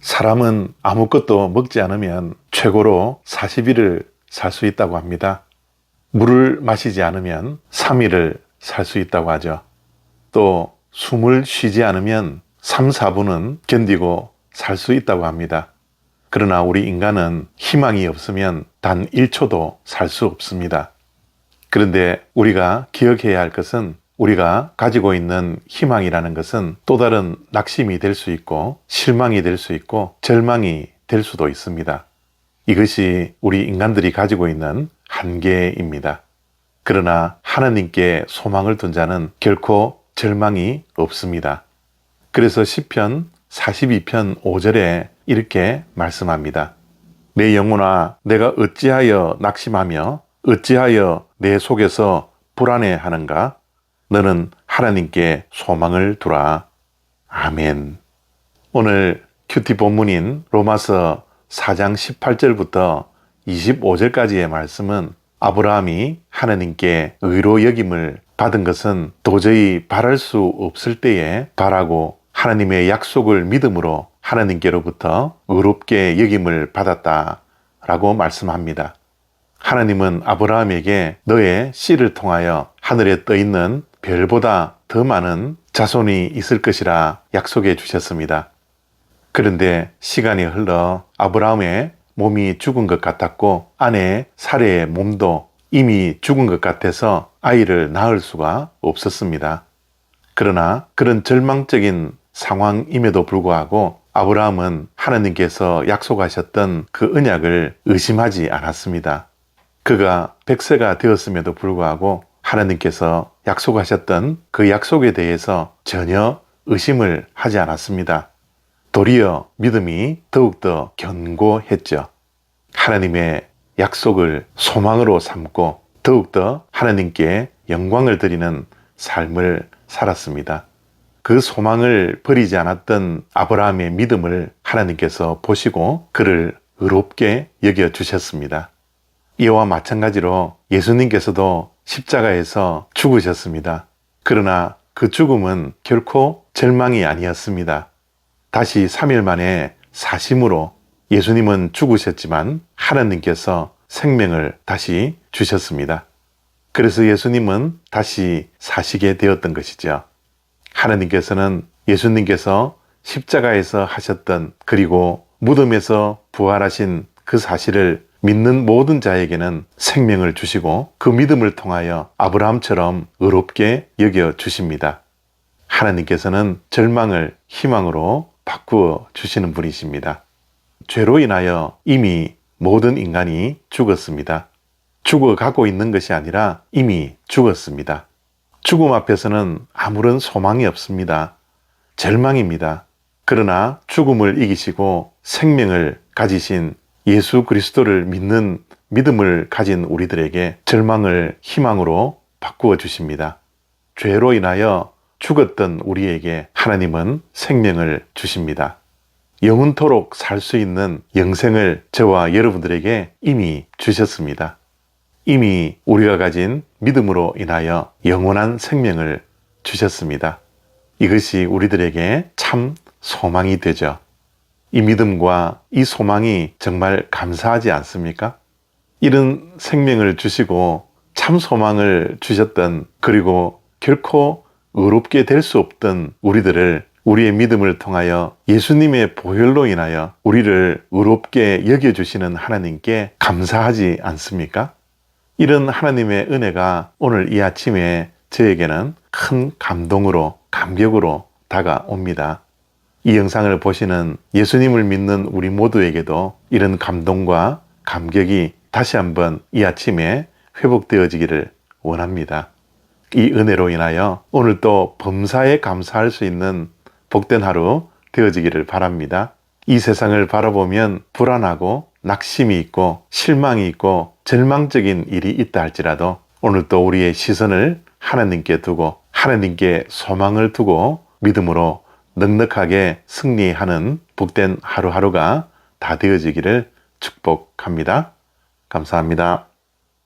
사람은 아무것도 먹지 않으면 최고로 40일을 살 수 있다고 합니다. 물을 마시지 않으면 3일을 살 수 있다고 하죠. 또 숨을 쉬지 않으면 3, 4분은 견디고 살 수 있다고 합니다. 그러나 우리 인간은 희망이 없으면 단 1초도 살 수 없습니다. 그런데 우리가 기억해야 할 것은 우리가 가지고 있는 희망이라는 것은 또 다른 낙심이 될 수 있고 실망이 될 수 있고 절망이 될 수도 있습니다. 이것이 우리 인간들이 가지고 있는 한계입니다. 그러나 하나님께 소망을 둔 자는 결코 절망이 없습니다. 그래서 시편 42편 5절에 이렇게 말씀합니다. 내 영혼아 내가 어찌하여 낙심하며 어찌하여 내 속에서 불안해하는가? 너는 하나님께 소망을 두라. 아멘. 오늘 큐티 본문인 로마서 4장 18절부터 25절까지의 말씀은 아브라함이 하나님께 의로 여김을 받은 것은 도저히 바랄 수 없을 때에 바라고 하나님의 약속을 믿음으로 하나님께로부터 의롭게 여김을 받았다 라고 말씀합니다. 하나님은 아브라함에게 너의 씨를 통하여 하늘에 떠 있는 별보다 더 많은 자손이 있을 것이라 약속해 주셨습니다. 그런데 시간이 흘러 아브라함의 몸이 죽은 것 같았고 아내 사례의 몸도 이미 죽은 것 같아서 아이를 낳을 수가 없었습니다. 그러나 그런 절망적인 상황임에도 불구하고 아브라함은 하나님께서 약속하셨던 그 언약을 의심하지 않았습니다. 그가 백세가 되었음에도 불구하고 하나님께서 약속하셨던 그 약속에 대해서 전혀 의심을 하지 않았습니다. 도리어 믿음이 더욱더 견고했죠. 하나님의 약속을 소망으로 삼고 더욱더 하나님께 영광을 드리는 삶을 살았습니다. 그 소망을 버리지 않았던 아브라함의 믿음을 하나님께서 보시고 그를 의롭게 여겨 주셨습니다. 이와 마찬가지로 예수님께서도 십자가에서 죽으셨습니다. 그러나 그 죽음은 결코 절망이 아니었습니다. 다시 3일 만에 사심으로 예수님은 죽으셨지만 하나님께서 생명을 다시 주셨습니다. 그래서 예수님은 다시 사시게 되었던 것이죠. 하나님께서는 예수님께서 십자가에서 하셨던 그리고 무덤에서 부활하신 그 사실을 믿는 모든 자에게는 생명을 주시고 그 믿음을 통하여 아브라함처럼 의롭게 여겨 주십니다. 하나님께서는 절망을 희망으로 바꾸어 주시는 분이십니다. 죄로 인하여 이미 모든 인간이 죽었습니다. 죽어가고 있는 것이 아니라 이미 죽었습니다. 죽음 앞에서는 아무런 소망이 없습니다. 절망입니다. 그러나 죽음을 이기시고 생명을 가지신 예수 그리스도를 믿는 믿음을 가진 우리들에게 절망을 희망으로 바꾸어 주십니다. 죄로 인하여 죽었던 우리에게 하나님은 생명을 주십니다. 영원토록 살 수 있는 영생을 저와 여러분들에게 이미 주셨습니다. 이미 우리가 가진 믿음으로 인하여 영원한 생명을 주셨습니다. 이것이 우리들에게 참 소망이 되죠. 이 믿음과 이 소망이 정말 감사하지 않습니까? 이런 생명을 주시고 참 소망을 주셨던 그리고 결코 의롭게 될 수 없던 우리들을 우리의 믿음을 통하여 예수님의 보혈로 인하여 우리를 의롭게 여겨주시는 하나님께 감사하지 않습니까? 이런 하나님의 은혜가 오늘 이 아침에 저에게는 큰 감동으로, 감격으로 다가옵니다. 이 영상을 보시는 예수님을 믿는 우리 모두에게도 이런 감동과 감격이 다시 한번 이 아침에 회복되어지기를 원합니다. 이 은혜로 인하여 오늘 또 범사에 감사할 수 있는 복된 하루 되어지기를 바랍니다. 이 세상을 바라보면 불안하고 낙심이 있고 실망이 있고 절망적인 일이 있다 할지라도 오늘 또 우리의 시선을 하나님께 두고 하나님께 소망을 두고 믿음으로 넉넉하게 승리하는 복된 하루하루가 다 되어지기를 축복합니다. 감사합니다.